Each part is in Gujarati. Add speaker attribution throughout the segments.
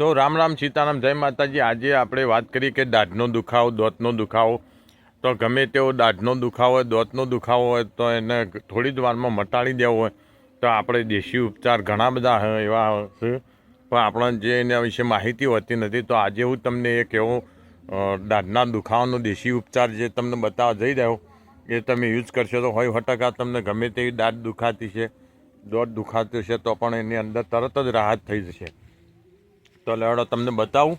Speaker 1: તો રામ રામ સીતારામ, જય માતાજી. આજે આપણે વાત કરીએ કે દાઢનો દુખાવો, દોતનો દુખાવો. તો ગમે તેવો દાઢનો દુખાવો હોય, દોતનો દુખાવો હોય, તો એને થોડી જ વારમાં મટાડી દેવો હોય. તો આપણે દેશી ઉપચાર ઘણા બધા એવા છે. પણ આપણને જે એના વિશે માહિતી હોતી નથી, તો આજે હું તમને એક એવો દાઢના દુખાવાનો દેશી ઉપચાર જે તમને બતાવવા જઈ રહ્યો, એ તમે યુઝ કરશો તો હોય હટકા તમને ગમે તેવી દાઢ દુખાતી છે. દોત દુખાતી છે તો પણ એની અંદર તરત જ રાહત થઈ જશે. તો લેવડો તમને બતાવું.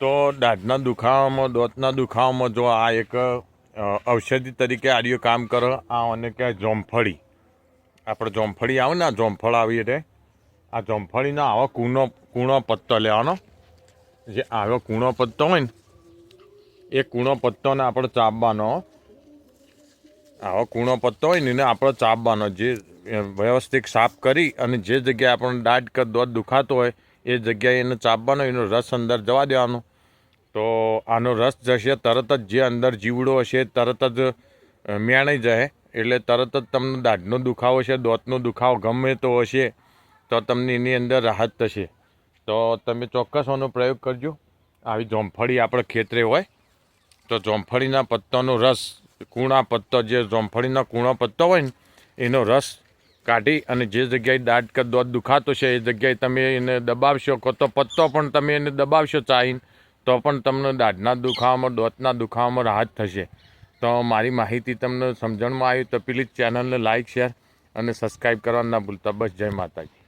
Speaker 1: તો દાઢના દુખાવામાં, દોતના દુખાવામાં જો આ એક ઔષધિ તરીકે આર્યો કામ કરો, આ અને કહેવાય જોમફળી. આપણે જોમફળી આવે ને, આ જોમફળ આવી એટલે આ જોમફળીનો આવો કૂણો કૂણો પત્તો લેવાનો જે આવો કૂણો પત્તો હોય ને, એ કૂણો પત્તોને આપણે ચાપવાનો આવો કૂણો પત્તો હોય ને, એને આપણે ચાપવાનો જે વ્યવસ્થિત સાફ કરી અને જે જગ્યાએ આપણને દાઢ કે દોત દુખાતો હોય એ જગ્યાએ એને ચાપવાનો, એનો રસ અંદર જવા દેવાનો. તો આનો રસ જશે, તરત જ જે અંદર જીવડો હશે, તરત જ મેણાઈ જાય એટલે તરત જ તમને દાઢનો દુખાવો છે દોતનો દુખાવો ગમે તો હશે, તો તમને એની અંદર રાહત થશે. તો તમે ચોક્કસ આનો પ્રયોગ કરજો. આવી જોમફળી આપણે ખેતરે હોય, તો જોમફળીના પત્તાનો રસ, કૂણા પત્તો, જે જોમફળીના કૂણો પત્તો હોય ને, એનો રસ કાઢી અને જે જગ્યાએ દાઢ કે દોત દુખાતો છે એ જગ્યાએ તમે એને દબાવશો કો તો પત્તો પણ તમે એને દબાવશો ચાહીને, તો પણ તમને દાઢના દુખાવામાં, દોતના દુખાવામાં રાહત થશે. તો મારી માહિતી તમને સમજણમાં આવી તો પ્લીઝ ચેનલને લાઇક શેર અને સબસ્ક્રાઈબ કરવા ના ભૂલતા. બસ જય માતાજી.